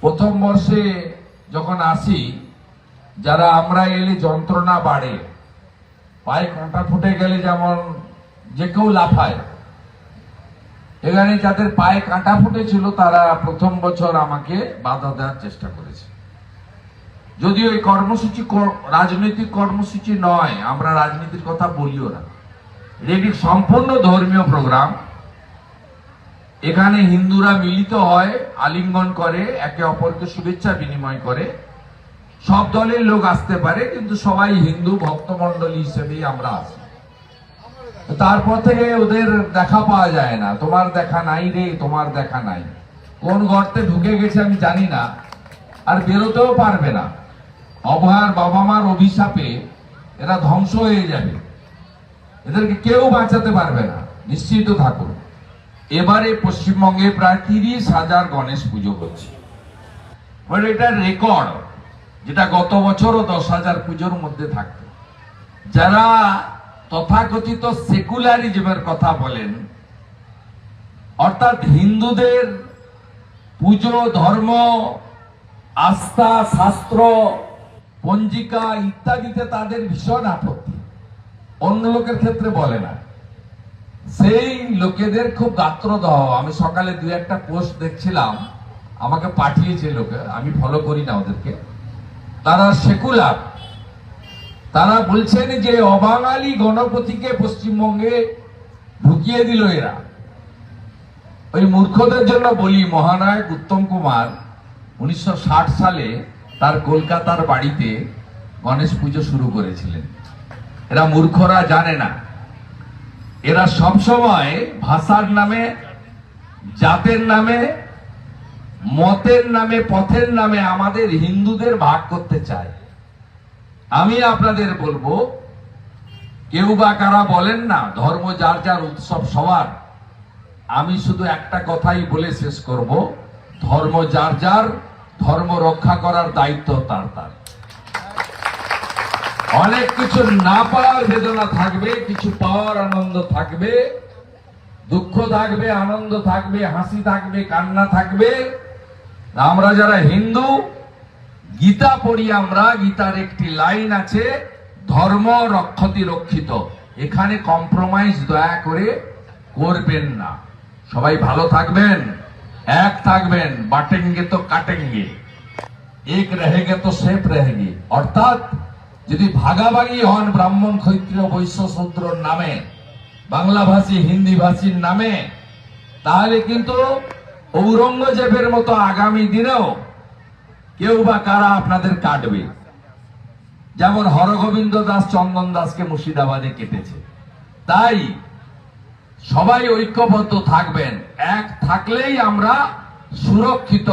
প্রথম বর্ষে যখন আসি, যারা আমরা এলে যন্ত্রণা বাড়ে। পায়ে কাঁটা ফুটে গেলে যেমন যে কেউ লাফায়। এখানে যাদের পায়ে কাঁটা ফুটেছিল, তারা প্রথম বছর আমাকে বাধা দেওয়ার চেষ্টা করেছে। যদিও এই কর্মসূচি কর- রাজনৈতিক কর্মসূচি নয়, আমরা রাজনীতির কথা বলিও না। এটি সম্পূর্ণ ধর্মীয় প্রোগ্রাম। এখানে হিন্দুরা মিলিত হয়, আলিঙ্গন করে, একে অপরকে শুভেচ্ছা বিনিময় করে। সব দলের লোক আসতে পারে, কিন্তু সবাই হিন্দু ভক্তমণ্ডলী হিসেবেই আমরা আসি তারপর থেকে ওদের দেখা পাওয়া যায় না, তোমার দেখা নাই রে, তোমার দেখা নাই। কোন গর্তে ঢুকে গেছে আমি জানি না, আর বেরোতেও পারবে না। অভয়ার বাবা মার অভিশাপে এরা ধ্বংস হয়ে যাবে। এদেরকে কেউ বাঁচাতে পারবে না। নিশ্চিত থাকুন। এবারে পশ্চিমবঙ্গে প্রায় তিরিশ হাজার গণেশ পুজো হচ্ছে। এটা রেকর্ড যেটা গত বছরও দশ হাজার পুজোর মধ্যে থাকতো। যারা তথাকথিত সেকুলারিজমের কথা বলেন, অর্থাৎ হিন্দুদের পুজো, ধর্ম, আস্থা, শাস্ত্র, পঞ্জিকা ইত্যাদিতে তাদের ভীষণ আপত্তি। অন্য লোকের ক্ষেত্রে বলে না। সেই লোকেদের খুব গাত্রদাহ আমি সকালে দু একটা পোস্ট দেখছিলাম, আমাকে পাঠিয়েছে লোকে, আমি ফলো করি না ওদেরকে। তারা সেকুলার। তারা বলছেন যে অবাঙালি গণপতিকে পশ্চিমবঙ্গে ঢুকিয়ে দিল এরা। ওই মূর্খদের জন্য বলি, মহানায়ক উত্তম কুমার উনিশশো ষাট সালে তার কলকাতার বাড়িতে গণেশ পুজো শুরু করেছিলেন। এরা মূর্খরা জানে না। এরা সবসময় ভাষার নামে, জাতের নামে, মতের নামে, পথের নামে আমাদের হিন্দুদের ভাগ করতে চায়। আমি আপনাদের বলব, কেউ বা কারা বলেন না, ধর্ম যার যার উৎসব সবার। আমি শুধু একটা কথাই বলে শেষ করব, ধর্ম যার যার, ধর্ম রক্ষা করার দায়িত্ব তার তার। অনেক কিছু না পাওয়ার বেদনা থাকবে, কিছু পাওয়ার আনন্দ থাকবে, দুঃখ থাকবে, আনন্দ থাকবে, হাসি থাকবে, কান্না থাকবে। আমরা যারা হিন্দু, গীতা পড়ি আমরা, গীতার একটি লাইন আছে, ধর্ম রক্ষতি রক্ষিত। এখানে কম্প্রোমাইজ দয়া করে করবেন না। সবাই ভালো থাকবেন, এক থাকবেন, বাটেঙ্গে তো কাটেঙ্গে। এক রহেগে তো সেফ রেহেগে। অর্থাৎ যদি ভাগাভাগি হন ব্রাহ্মণ ক্ষত্রিয় বৈশ্য শূদ্রর নামে বাংলা ভাষী হিন্দি ভাষীর নামে, তাহলে কিন্তু ঔরঙ্গজেবের মতো আগামী দিনেও কেউ বা কারা আপনাদের কাটবে? যেমন হরগোবিন্দ দাস, চন্দন দাসকে মুর্শিদাবাদে কেটেছে। তাই সবাই ঐক্যবদ্ধ থাকবেন। এক থাকলেই আমরা সুরক্ষিত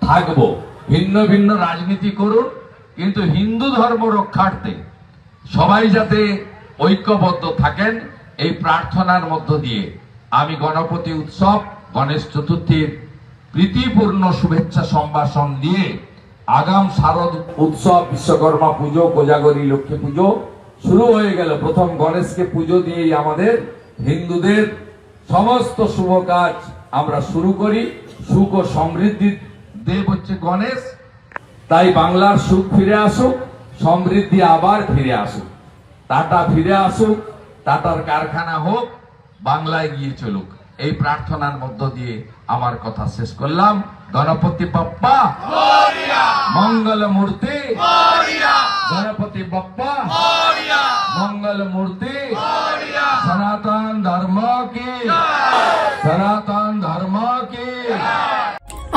থাকব। ভিন্ন ভিন্ন রাজনীতি করুন কিন্তু হিন্দু ধর্ম রক্ষার্থে সবাই যাতে ঐক্যবদ্ধ থাকেন, এই প্রার্থনার মধ্য দিয়ে আমি গণপতি উৎসব, গণেশ চতুর্থীর প্রীতিপূর্ণ শুভেচ্ছা সম্ভাষণ দিয়ে আগাম শারদ উৎসব, বিশ্বকর্মা পুজো, কোজাগরী লক্ষ্মী পুজো শুরু হয়ে গেল। প্রথম গণেশকে পুজো দিয়েই আমাদের হিন্দুদের সমস্ত শুভ কাজ আমরা শুরু করি। সুখ ও সমৃদ্ধি দেব হচ্ছে গণেশ। তাই বাংলার সুখ ফিরে আসুক সমৃদ্ধি আবার ফিরে আসুক। টাটা ফিরে আসুক টাটার কারখানা হোক বাংলায় গিয়ে চলুক। এই প্রার্থনার মধ্য দিয়ে আমার কথা শেষ করলাম। গণপতি বাপ্পা মঙ্গল মূর্তি গণপতি বাপ্পা মঙ্গল মূর্তি সনাতন ধর্ম কি? সনাতন